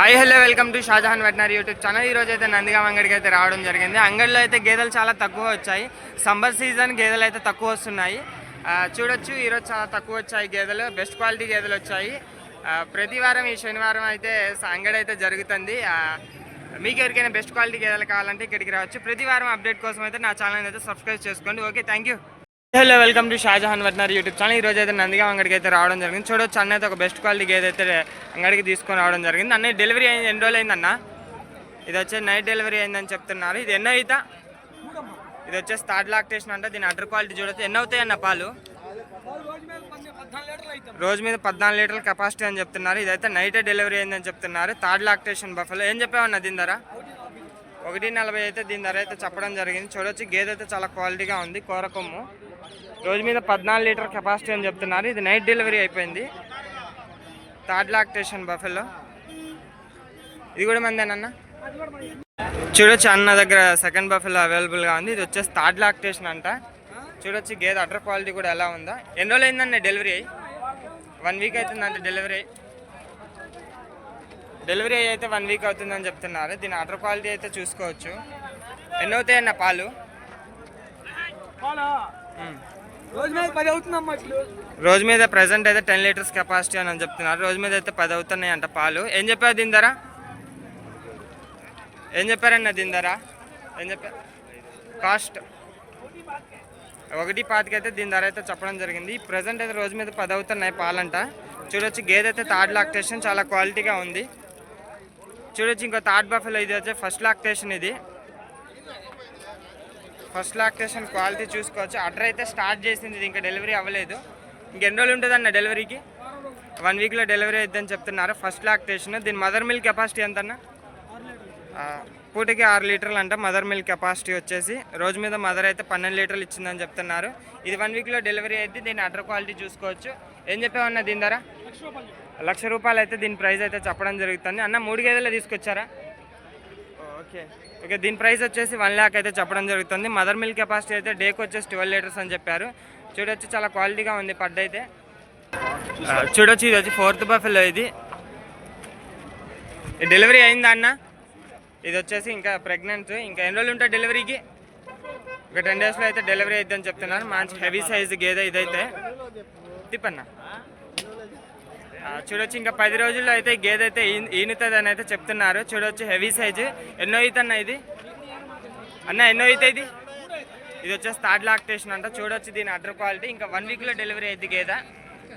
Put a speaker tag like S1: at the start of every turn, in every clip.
S1: Hi hello welcome to Shahjahan veterinary YouTube channel. ఈ రోజు అయితే నందిగా అంగడికి అయితే రావడం జరిగింది. అంగడిలో అయితే గేదెలు చాలా తక్కువ వచ్చాయి. సమ్మర్ సీజన్ గేదెలు అయితే తక్కువ వస్తున్నాయి. చూడొచ్చు ఈరోజు చాలా తక్కువ వచ్చాయి గేదెలు. బెస్ట్ క్వాలిటీ గేదెలు వచ్చాయి. ప్రతివారం ప్రతి వారం ఈ శనివారం అయితే అంగడి అయితే జరుగుతుంది. మీకు ఎవరికైనా బెస్ట్ క్వాలిటీ గేదెలు కావాలంటే ఇక్కడికి రావచ్చు. ప్రతి వారం అప్డేట్ కోసం అయితే నా ఛానల్ అయితే సబ్స్క్రైబ్ చేసుకోండి. Okay thank you hello welcome to Shahjahan veterinary YouTube channel. ఈ రోజు అయితే నందిగా అంగడికి అయితే రావడం జరిగింది. చూడొచ్చు అన్న అయితే ఒక బెస్ట్ క్వాలిటీ గేదె అయితే అంగడికి తీసుకొని రావడం జరిగింది. అన్న డెలివరీ అయింది ఎన్ని రోజులు అయిందన్న? ఇది వచ్చేసి నైట్ డెలివరీ అయిందని చెప్తున్నారు. ఇది ఎన్నో అవుతా ఇది వచ్చేసి థర్డ్ లాక్టేషన్ అంటే. దీని అటర్ క్వాలిటీ చూడొచ్చు. ఎన్ని అవుతాయి అన్న పాలు? రోజు మీద పద్నాలుగు లీటర్ల కెపాసిటీ అని చెప్తున్నారు. ఇదైతే నైటే డెలివరీ అయిందని చెప్తున్నారు. థర్డ్ లాక్టేషన్ బఫలో ఏం చెప్పామన్న దీని ధర? ఒకటి నలభై అయితే దీని ధర అయితే చెప్పడం జరిగింది. చూడొచ్చు గేదె అయితే చాలా క్వాలిటీగా ఉంది. కూర కొమ్ము. రోజు మీద పద్నాలుగు లీటర్ కెపాసిటీ అని చెప్తున్నారు. ఇది నైట్ డెలివరీ అయిపోయింది. Third lactation buffalo. ఇది కూడా మందేనన్న? చూడొచ్చు అన్న దగ్గర సెకండ్ బఫెలో అవైలబుల్గా ఉంది. ఇది వచ్చేసి థర్డ్ లాక్టేషన్ అంట. చూడొచ్చు గేదె అటర్ క్వాలిటీ కూడా ఎలా ఉందా? ఎన్ని రోజులు అయిందన్న డెలివరీ అయ్యి? వన్ వీక్ అవుతుందంట డెలివరీ అయ్యి. డెలివరీ అయితే వన్ వీక్ అవుతుందని చెప్తున్నారు. దీని అటర్ క్వాలిటీ అయితే చూసుకోవచ్చు. ఎన్ని అవుతాయన్న పాలు.
S2: రోజు మీద ప్రజెంట్
S1: రోజు మీద ప్రెసెంట్ అయితే టెన్ లీటర్స్ కెపాసిటీ అని చెప్తున్నారు. రోజు మీద అయితే పది అవుతున్నాయి అంట పాలు. ఏం చెప్పారు దీని ధర? ఏం చెప్పారన్న దీని ధర? ఏం చెప్పారు కాస్ట్ ఒకటి పాతికి అయితే దీని ధర అయితే చెప్పడం జరిగింది. ప్రజెంట్ అయితే రోజు మీద పది అవుతున్నాయి పాలంట. చూడొచ్చు గేదె అయితే థర్డ్ లాక్టేషన్ చాలా క్వాలిటీగా ఉంది. చూడొచ్చు ఇంకో థర్డ్ బఫెలో ఇది వచ్చే ఫస్ట్ లాక్టేషన్ ఇది. ఫస్ట్ లాక్టేషన్ క్వాలిటీ చూసుకోవచ్చు. ఆర్డర్ అయితే స్టార్ట్ చేసింది ఇది ఇంకా డెలివరీ అవ్వలేదు. ఇంకెన్ని రోజులు ఉంటుంది అన్న డెలివరీకి? వన్ వీక్లో డెలివరీ అవుతుందని చెప్తున్నారు. First lactation. దీని మదర్ మిల్క్ కెపాసిటీ ఎంత అన్న పూటకి ఆరు లీటర్లు అంట మదర్ మిల్క్ కెపాసిటీ వచ్చేసి. రోజు మీద మదర్ అయితే పన్నెండు లీటర్లు ఇచ్చిందని చెప్తున్నారు. ఇది వన్ వీక్లో డెలివరీ అయితే దీని అడ్ర క్వాలిటీ చూసుకోవచ్చు. ఏం చెప్పామన్నా దీని ధర? లక్ష రూపాయలు అయితే దీని ప్రైస్ అయితే చెప్పడం జరుగుతుంది. అన్న మూడు గేదెలు తీసుకొచ్చారా? ఓకే. ఓకే దీని ప్రైస్ వచ్చేసి వన్ ల్యాక్ అయితే చెప్పడం జరుగుతుంది. మదర్ మిల్క్ కెపాసిటీ అయితే డేకి వచ్చేసి ట్వెల్వ్ లీటర్స్ అని చెప్పారు. చూడొచ్చు చాలా క్వాలిటీగా ఉంది పడ్డ అయితే. చూడొచ్చు ఇది వచ్చి ఫోర్త్ బఫెలో ఇది. డెలివరీ అయిందా అన్న? ఇది వచ్చేసి ఇంకా ప్రెగ్నెంట్ ఇంకా ఎన్ని రోజులు ఉంటాయి డెలివరీకి? ఒక టెన్ డేస్లో అయితే డెలివరీ అయిద్దని చెప్తున్నారు. మంచి హెవీ సైజ్ గేదె ఇదైతే. తిప్పన్నా. చూడొచ్చు ఇంకా పది రోజుల్లో అయితే గేదె అయితే ఈనుతుంది అని అయితే చెప్తున్నారు. చూడొచ్చు హెవీ సైజు. ఎన్నో ఈత అన్న ఇది? అన్న ఎన్నో ఈత ఇది? ఇది వచ్చేసి థర్డ్ లాక్టేషన్ అంట. చూడొచ్చు దీని అడ్డర్ క్వాలిటీ. ఇంకా వన్ వీక్లో డెలివరీ అయింది గేదె.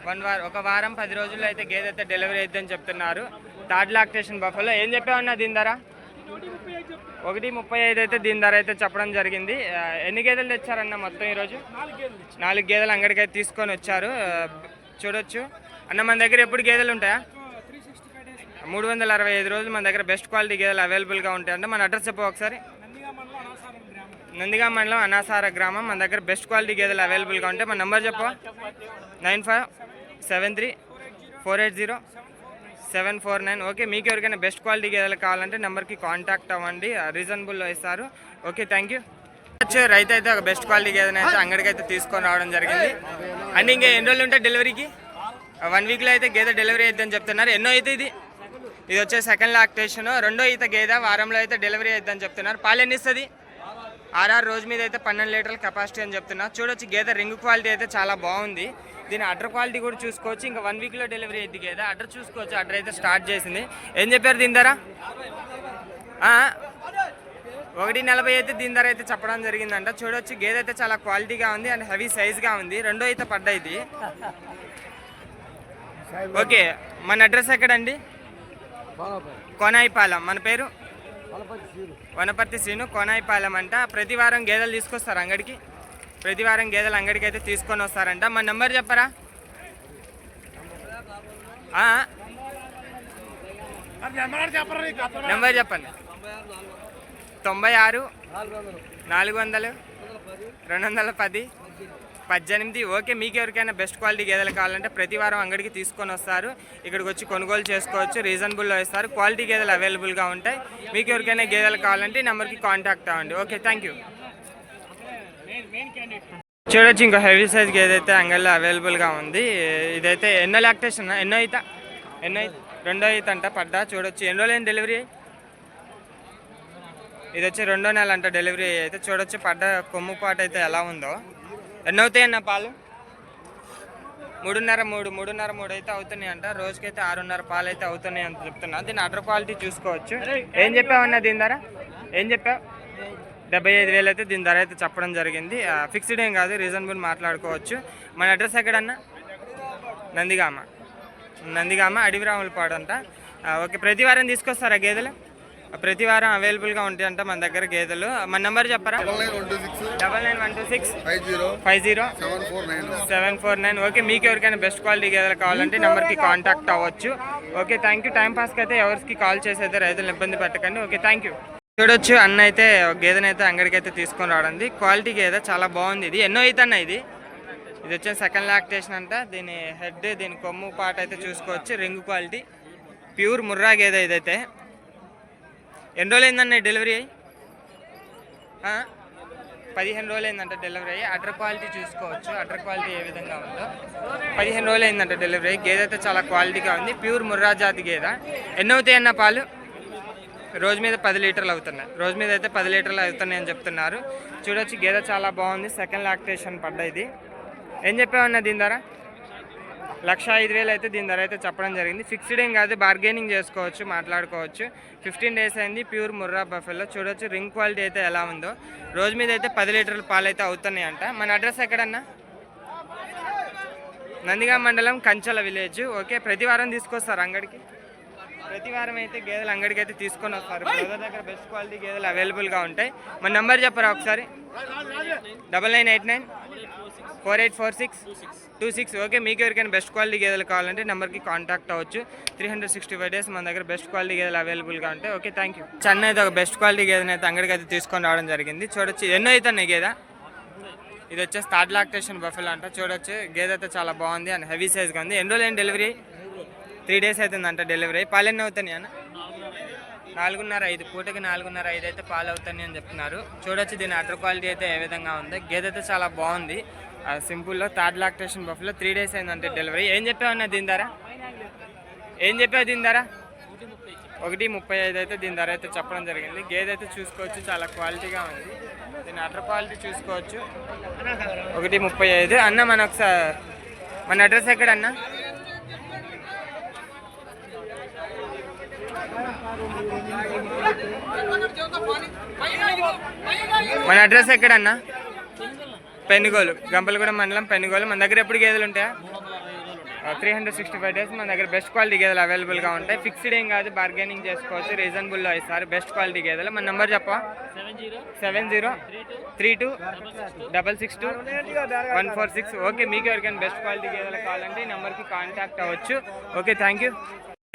S1: వన్ వారం ఒక వారం పది రోజుల్లో అయితే గేదె అయితే డెలివరీ అయిద్దని చెప్తున్నారు. థర్డ్ లాక్టేషన్ బఫలో ఏం చెప్పామన్నా దీని ధర? ఒకటి ముప్పై ఐదు అయితే దీని ధర అయితే చెప్పడం జరిగింది. ఎన్ని గేదెలు తెచ్చారన్న మొత్తం ఈరోజు? నాలుగు గేదెలు. అంగడికి అయితే తీసుకొని వచ్చారు. చూడొచ్చు. అన్న మన దగ్గర ఎప్పుడు గేదెలు ఉంటాయా? మూడు వందల అరవై ఐదు రోజులు మన దగ్గర బెస్ట్ క్వాలిటీ గేదెలు అవైలబుల్గా ఉంటాయి. అంటే మన అడ్రస్ చెప్పు ఒకసారి. నందిగా మండలం అనాసార గ్రామం. మన దగ్గర బెస్ట్ క్వాలిటీ గేదెలు అవైలబుల్గా ఉంటాయి. మన నెంబర్ చెప్పు. Nine five seven three four eight zero seven four nine. Okay మీకు ఎవరికైనా బెస్ట్ క్వాలిటీ గేదెలు కావాలంటే నెంబర్కి కాంటాక్ట్ అవ్వండి. రీజనబుల్లో ఇస్తారు. ఓకే థ్యాంక్ యూ వచ్చే రైతు అయితే ఒక బెస్ట్ క్వాలిటీ గేదెని అయితే అంగడికి అయితే తీసుకొని రావడం జరిగింది. అండ్ ఇంకా ఎన్ని రోజులు ఉంటాయి డెలివరీకి వన్ వీక్లో అయితే గేదె డెలివరీ అయిద్దని చెప్తున్నారు. ఎన్నో అయితే ఇది? ఇది వచ్చే సెకండ్ లాక్టేషన్ రెండో ఈత గేదె వారంలో అయితే డెలివరీ అయిద్దని చెప్తున్నారు. పాలు ఎన్ని ఇస్తుంది? ఆర్ఆర్ రోజు మీద అయితే పన్నెండు లీటర్ల కెపాసిటీ అని చెప్తున్నా చూడొచ్చు గేదె రింగ్ క్వాలిటీ అయితే చాలా బాగుంది. దీని అడ్డర్ క్వాలిటీ కూడా చూసుకోవచ్చు. ఇంకా వన్ వీక్లో డెలివరీ అయింది గేదె. అడ్డర్ చూసుకోవచ్చు. అడ్డర్ అయితే స్టార్ట్ చేసింది. ఏం చెప్పారు దీని ధర? ఒకటి నలభై అయితే దీని ధర అయితే చెప్పడం జరిగిందంట. చూడొచ్చు గేదె అయితే చాలా క్వాలిటీగా ఉంది. అండ్ హెవీ సైజ్గా ఉంది. రెండో అయితే పడ్డా ఓకే మన అడ్రస్ ఎక్కడండి? కోనాయిపాలెం. మన పేరు? వనపర్తి శ్రీను కోనాయిపాలెం అంట. ప్రతి వారం గేదెలు తీసుకొస్తారు అంగడికి. ప్రతి వారం గేదెలు అంగడికి అయితే తీసుకొని వస్తారంట. మన నెంబర్ చెప్పరా? నెంబర్ చెప్పండి. తొంభై ఆరు నాలుగు వందలు రెండు వందల పది పద్దెనిమిది. ఓకే మీకు ఎవరికైనా బెస్ట్ క్వాలిటీ గేదెలు కావాలంటే ప్రతి వారం అంగడికి తీసుకొని వస్తారు. ఇక్కడికి వచ్చి కొనుగోలు చేసుకోవచ్చు రీజనబుల్లో ఇస్తారు. క్వాలిటీ గేదెలు అవైలబుల్గా ఉంటాయి. మీకు ఎవరికైనా గేదెలు కావాలంటే నెంబర్కి కాంటాక్ట్ అవ్వండి. ఓకే థ్యాంక్ యూ చూడొచ్చు ఇంకా హెవీ సైజ్ గేదె అయితే అంగల్లో అవైలబుల్గా ఉంది. ఇదైతే ఎన్నో లాక్టేషన్ ఎన్నో అయితే? ఎన్నో రెండో అయితే అంట పడ్డా? చూడొచ్చు. ఎన్ని రోజులు డెలివరీ ఇది వచ్చి రెండో నెల అంట డెలివరీ అయితే చూడొచ్చు. పడ్డ కొమ్ము పాట అయితే ఎలా ఉందో. ఎన్ని అవుతాయి అన్న పాలు? మూడున్నర మూడు మూడున్నర మూడు అయితే అవుతున్నాయి అంట రోజుకైతే ఆరున్నర పాలు అయితే అవుతున్నాయి అని చెప్తున్నా. దీని అటర్ క్వాలిటీ చూసుకోవచ్చు. ఏం చెప్పావన్నా దీని ధర? ఏం చెప్పావు? డెబ్బై ఐదు వేలు అయితే దీని ధర అయితే చెప్పడం జరిగింది. ఫిక్స్డ్ ఏం కాదు రీజనబుల్ మాట్లాడుకోవచ్చు. మన అడ్రస్ ఎక్కడన్నా? నందిగామ. నందిగామ అడవిరాములపాడు అంట. ఓకే ప్రతి వారం తీసుకొస్తారా గేదెలు? ప్రతి వారం అవైలబుల్గా ఉంటాయి అంట మన దగ్గర గేదెలు. మన నెంబర్ చెప్పరా?
S3: Double nine one two six five zero seven four nine
S1: okay మీకు ఎవరికైనా బెస్ట్ క్వాలిటీ గేదెలు కావాలంటే నెంబర్కి కాంటాక్ట్ అవ్వచ్చు. ఓకే థ్యాంక్ యూ టైం పాస్కి అయితే ఎవరికి కాల్ చేసి అయితే రైతులను ఇబ్బంది పెట్టకండి. ఓకే థ్యాంక్ యూ చూడొచ్చు అన్న అయితే గేదెని అయితే అంగడికి అయితే తీసుకొని రావడండి క్వాలిటీ గేదె చాలా బాగుంది. ఇది ఎన్నో అయితే అన్న ఇది? ఇది వచ్చే సెకండ్ లాక్టేషన్ అంట. దీని హెడ్ దీని కొమ్ము పాట అయితే చూసుకోవచ్చు. రింగ్ క్వాలిటీ ప్యూర్ ముర్రా గేదె ఇదైతే. ఎన్ని రోజులు అయిందన్న డెలివరీ అయ్యి? పదిహేను రోజులు అయిందంట డెలివరీ అయ్యి. అటర్ క్వాలిటీ చూసుకోవచ్చు. అటర్ క్వాలిటీ ఏ విధంగా ఉందో. పదిహేను రోజులు అయిందంట డెలివరీ అయ్యి. గేదె అయితే చాలా క్వాలిటీగా ఉంది. ప్యూర్ ముర్రా జాతి గేదె. ఎన్ని అన్న పాలు? రోజు మీద పది లీటర్లు అవుతున్నాయి. రోజు మీద అయితే పది లీటర్లు అవుతున్నాయి అని చెప్తున్నారు. చూడొచ్చు గేదె చాలా బాగుంది. సెకండ్ లాక్టేషన్ పడ్డ ఇది ఏం చెప్పావన్నా దీని ధర? లక్ష ఐదు వేలు అయితే దీని ధర అయితే చెప్పడం జరిగింది. ఫిక్స్డ్ ఏం కాదు బార్గెనింగ్ చేసుకోవచ్చు మాట్లాడుకోవచ్చు. ఫిఫ్టీన్ డేస్ అయింది ప్యూర్ ముర్రా బఫెల్లో చూడొచ్చు రింగ్ క్వాలిటీ అయితే ఎలా ఉందో. రోజు మీద అయితే పది లీటర్ల పాలు అయితే అవుతున్నాయి అంట మన అడ్రస్ ఎక్కడన్నా? నందిగా మండలం కంచల విలేజ్ ఓకే ప్రతి వారం తీసుకొస్తారు అంగడికి. ప్రతి వారం అయితే గేదెలు అంగడికి అయితే తీసుకొని వస్తారు. బ్రదర్ దగ్గర బెస్ట్ క్వాలిటీ గేదెలు అవైలబుల్గా ఉంటాయి. మన నెంబర్ చెప్పరా ఒకసారి? Double nine eight nine four eight four six? Two six. Okay మీకు ఎవరికైనా బెస్ట్ క్వాలిటీ గేదెలు కావాలంటే నెంబర్కి కాంటాక్ట్ అవ్వచ్చు. Three hundred sixty five days మన దగ్గర బెస్ట్ క్వాలిటీ గేదెలు అవైలబుల్గా ఉంటాయి ఓకే థ్యాంక్ యూ చెన్నై అయితే ఒక బెస్ట్ క్వాలిటీ గేదెని అయితే అంగడికి అయితే తీసుకొని రావడం జరిగింది. చూడొచ్చు ఎన్నో అవుతున్నాయి గేదె? ఇది వచ్చేసి థర్డ్ లాక్టేషన్ బఫెల్ అంట. చూడొచ్చు గేదె అయితే చాలా బాగుంది అండ్ హెవీ సైజ్గా ఉంది. ఎన్ని రోజులు డెలివరీ త్రీ డేస్ అవుతుందంట డెలివరీ పాలు ఎన్ని అవుతున్నాయి అన్న? నాలుగున్నర ఐదు. పూటకి నాలుగున్నర ఐదు అయితే పాలు అవుతాయి అని చెప్తున్నారు. చూడొచ్చు దీని అటర్ క్వాలిటీ అయితే ఏ విధంగా ఉంది. గేదె అయితే చాలా బాగుంది. సింపుల్లో third lactation buffalo three days అయిందంటే డెలివరీ. ఏం చెప్పావన్నా దీని ధర ఏం చెప్పావు దీని ధర ఒకటి ముప్పై ఐదు అయితే దీని ధర అయితే చెప్పడం జరిగింది. గేదె అయితే చూసుకోవచ్చు చాలా క్వాలిటీగా ఉంది. దీని అటర్ క్వాలిటీ చూసుకోవచ్చు. ఒకటి ముప్పై ఐదు. అన్న మన ఒకసారి మన అడ్రస్ ఎక్కడ అన్న మన అడ్రస్ ఎక్కడన్నా? పెనుగోలు గంపలగూడెం మండలం పెనుగోలు. మన దగ్గర ఎప్పుడు గేదెలు ఉంటాయా? Three hundred sixty five days మన దగ్గర బెస్ట్ క్వాలిటీ గేదెలు అవైలబుల్గా ఉంటాయి. ఫిక్స్డ్ ఏం కాదు బార్గెనింగ్ చేసుకోవచ్చు రీజనబుల్లో ఇస్తారు. బెస్ట్ క్వాలిటీ గేదెలు. మన నెంబర్ చెప్పా seven zero three two double six two one four six okay మీకు ఎవరికైనా బెస్ట్ క్వాలిటీ గేదెలు కావాలంటే ఈ నెంబర్కి కాంటాక్ట్ అవ్వచ్చు. ఓకే థ్యాంక్ యూ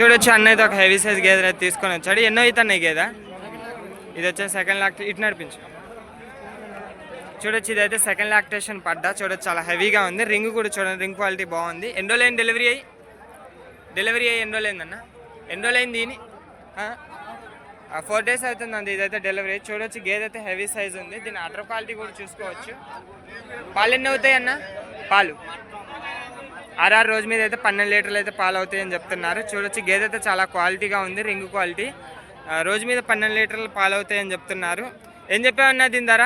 S1: చూడొచ్చు అయితే ఒక హెవీ సైజ్ గేదెలు అయితే తీసుకొని వచ్చాడు. ఎన్నో అవుతున్నాయి గేదె? ఇది వచ్చే సెకండ్ లాక్ ఇటు నడిపించు. చూడొచ్చు ఇదైతే సెకండ్ లాక్టేషన్ పడ్డా. చూడొచ్చు చాలా హెవీగా ఉంది. రింగ్ కూడా చూడండి రింగ్ క్వాలిటీ బాగుంది. ఎన్ని రోజులు డెలివరీ అయ్యి డెలివరీ అయ్యి ఎన్ని రోజులు అయిందన్న ఎన్ని రోజులు అయింది దీని ఫోర్ డేస్ అవుతుందండి ఇదైతే డెలివరీ చూడొచ్చు గేదె అయితే హెవీ సైజ్ ఉంది. దీని అటర్ క్వాలిటీ కూడా చూసుకోవచ్చు. పాలు ఎన్ని అవుతాయి అన్న? పాలు. ఆర్ఆర్ రోజు మీద అయితే పన్నెండు లీటర్లు అయితే పాలు అవుతాయి అని చెప్తున్నారు. చూడొచ్చు గేదె అయితే చాలా క్వాలిటీగా ఉంది రింగ్ క్వాలిటీ రోజు మీద పన్నెండు లీటర్లు పాలు అవుతాయి అని చెప్తున్నారు. ఏం చెప్పావన్నా దీని ధర?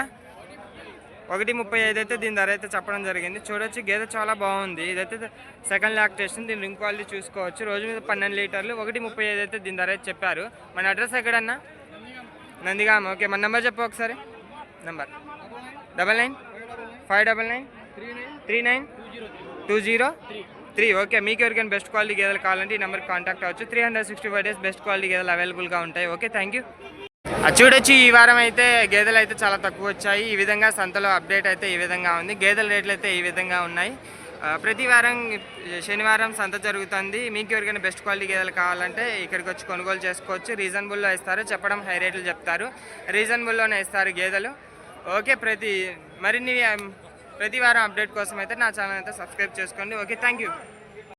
S1: ఒకటి ముప్పై ఐదు అయితే దీని ధర అయితే చెప్పడం జరిగింది. చూడొచ్చు గేదె చాలా బాగుంది. ఇదైతే సెకండ్ లాక్టేషన్ దీని రింగ్ క్వాలిటీ చూసుకోవచ్చు. రోజు మీద పన్నెండు లీటర్లు ఒకటి ముప్పై ఐదు అయితే దీని ధర అయితే చెప్పారు. మన అడ్రస్ ఎక్కడన్నా? నందిగామ. ఓకే మన నెంబర్ చెప్పు ఒకసారి. Number. Double nine? Five double nine? Three nine? Two zero? Three. Okay మీకు ఎవరికైనా బెస్ట్ క్వాలిటీ గేదెలు కావాలంటే ఈ నెంబర్కి కాంటాక్ట్ అవ్వచ్చు. Three hundred sixty five days best quality గేదెలు అవైలబుల్గా ఉంటాయి. Okay thank you. చూడొచ్చు ఈ వారం అయితే గేదెలు అయితే చాలా తక్కువ వచ్చాయి ఈ విధంగా సంతలో అప్డేట్ అయితే ఈ విధంగా ఉంది. గేదెల రేట్లు అయితే ఈ విధంగా ఉన్నాయి. ప్రతి వారం శనివారం సంత జరుగుతుంది. మీకు ఎవరికైనా బెస్ట్ క్వాలిటీ గేదెలు కావాలంటే ఇక్కడికి వచ్చి కొనుగోలు చేసుకోవచ్చు. రీజనబుల్లో ఇస్తారు చెప్పడం హై రేట్లు చెప్తారు. రీజనబుల్లోనే ఇస్తారు గేదెలు. ఓకే ప్రతి మరిన్ని ప్రతి వారం అప్డేట్ కోసం అయితే నా ఛానల్ అయితే సబ్స్క్రైబ్ చేసుకోండి. Okay thank you.